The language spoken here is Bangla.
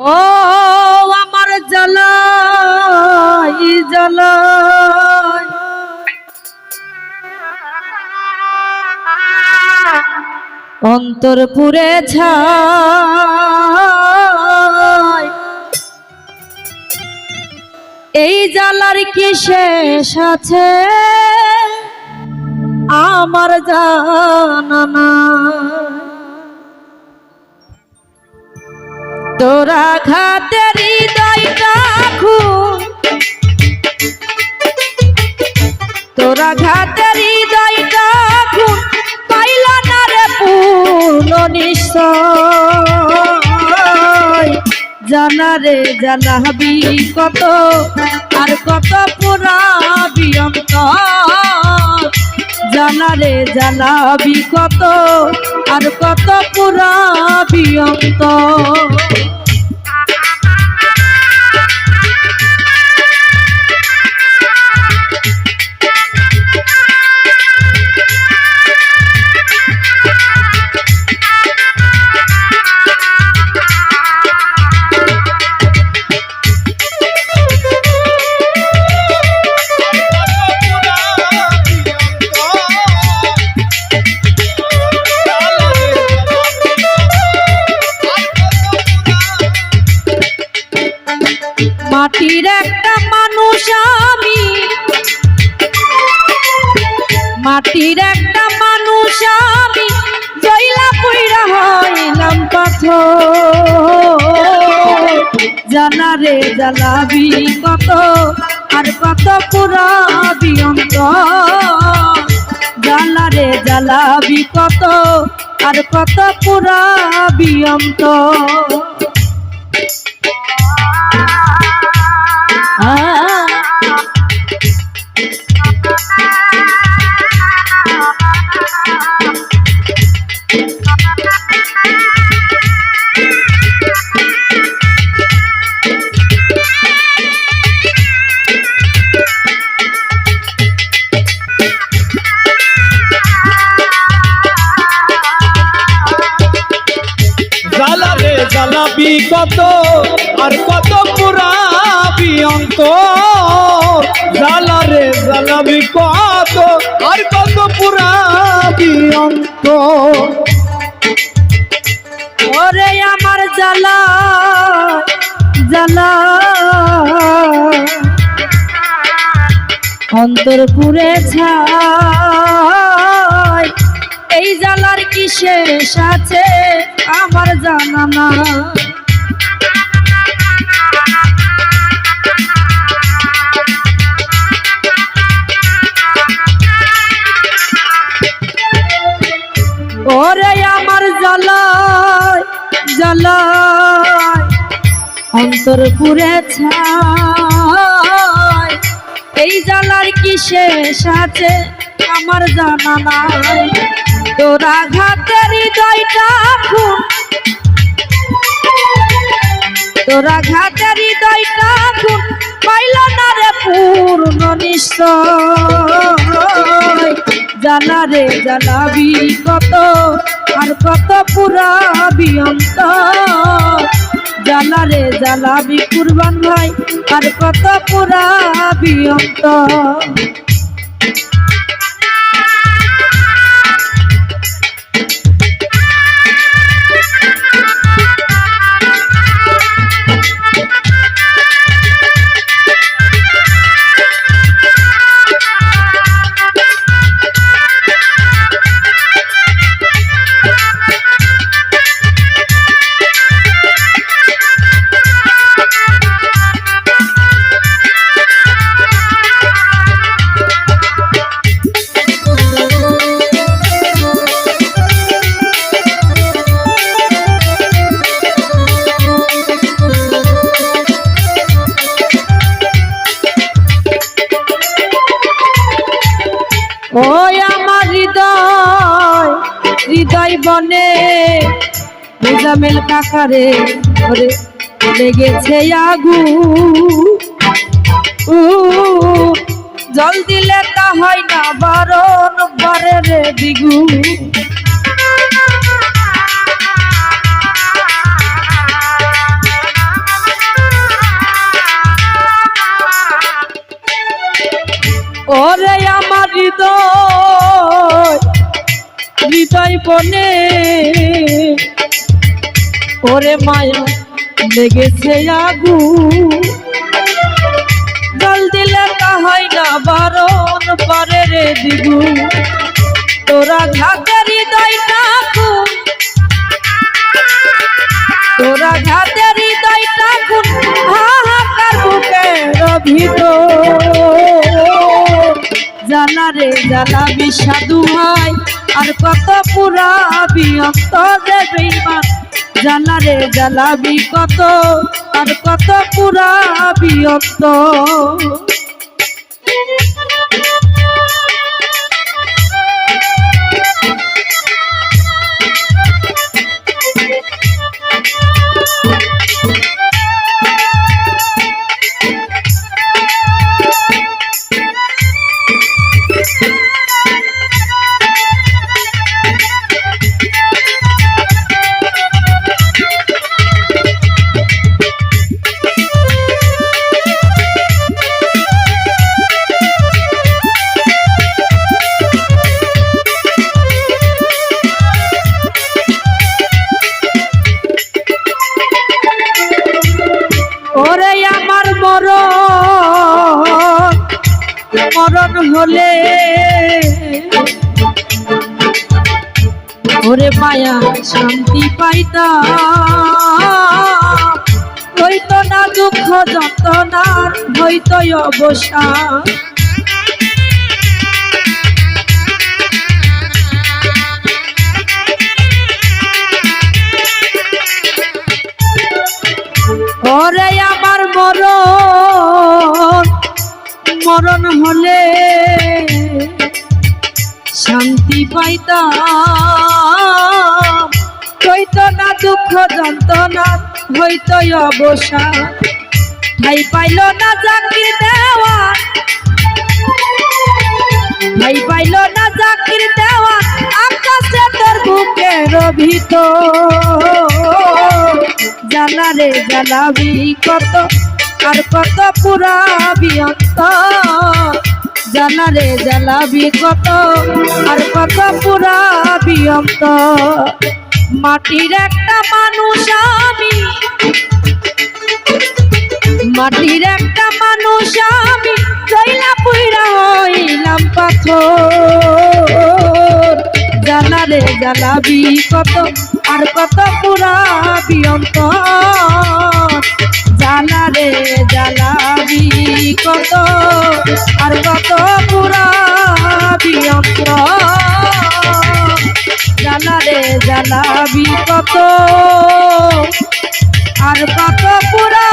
ও আমার জ্বালাই জ্বালাই অন্তর পুরে ছাই। এই জ্বালার কি শেষ আছে? আমার জানা নাই। তোরা ঘাতের হৃদয়টা খুন। তোরা ঘাতের হৃদয়টা খুন। পাইল না রে পূর্ণ নিশ্চয়। জানা রে, জানাবি কত, আর কত পুরাবি অন্তর। জানা রে জানাবি কত? আর কত পুরাবি অন্তর? মাটির একটা মানুষ আমি জইলা পুইরা হইলাম পাথর। জানা রে জ্বালাবি কত, আর কত পুরাবি অন্ত জ্বালা রে জ্বালাবি কত, আর কত পুরাবি অন্ত জ্বালাবে অন্তর পুরে ছাই। এই জ্বালার কি শেষ আছে আমার জানা না ওরে আমার জ্বালায় জ্বালায়, অন্তর পুরে ছাই। এই জ্বালার কি শেষ আছে আমার জানা নাই। তোরা ঘাতের হৃদয়টা খুন। তোরা ঘাতের হৃদয়টা খুন। পাইল না রে পূর্ণ নিশ্চয়। জানা রে জানাবি কত, আর কত পুরাবি অন্ত জানা রে জানাবি কুরবান ভাই আর কত পুরা অন্ত গোলামের কাকারে ঘরে লেগেছে আগু। জল দিলে তা হয় না, বারণ বারে রে বিগু। ওরে আমার হৃদয় হৃদয় বনে ওরে মায়া লেগেছে আগু। জল দিলে হয় না বারণ পরে রে দিগু। তোরা ঘাতের হৃদয়টা খুব তোরা ঘাতের হৃদয়টা খুব হাহাকার বুকের ভিতর জানা রে, জানা বিষাদু হয়। আর কত পুরা বিয়ন্তরে বেইমান। জানা জালাবি জ্বালাবি কত আর কত পুরা বিয়ন্ত মরণ হলে। ওরে মায়া, শান্তি পাইতাম। হইতো না দুঃখ যন্ত্রণার, হইতো অবসান ওরে আমার মরণ মরণ হলে শান্তি পাইতাম। হইতো না দুঃখ যন্ত্রণা, হইতো অবসান। ভাই পাইল না চাকরি দেওয়া ভাই পাইল না চাকরি দেওয়া আকাশে তোর বুকের ভিতর জানা রে জানাবি কত আর কত পুরা বিয়ন্ত জানা রে জ্বালাবি কত আর কত পুরা বিয়ন্ত মাটির একটা মানুষ আমি। মাটির একটা মানুষ আমি। চইলা পুইরা হইলাম পাথর। জানা রে জ্বালাবি কত আর কত পুরা বিয়ন্ত জানা রে জ্বালাবি কত, আর কত পুরা বিয়ন্ত জানা রে জ্বালাবি কত, আর কত পুরা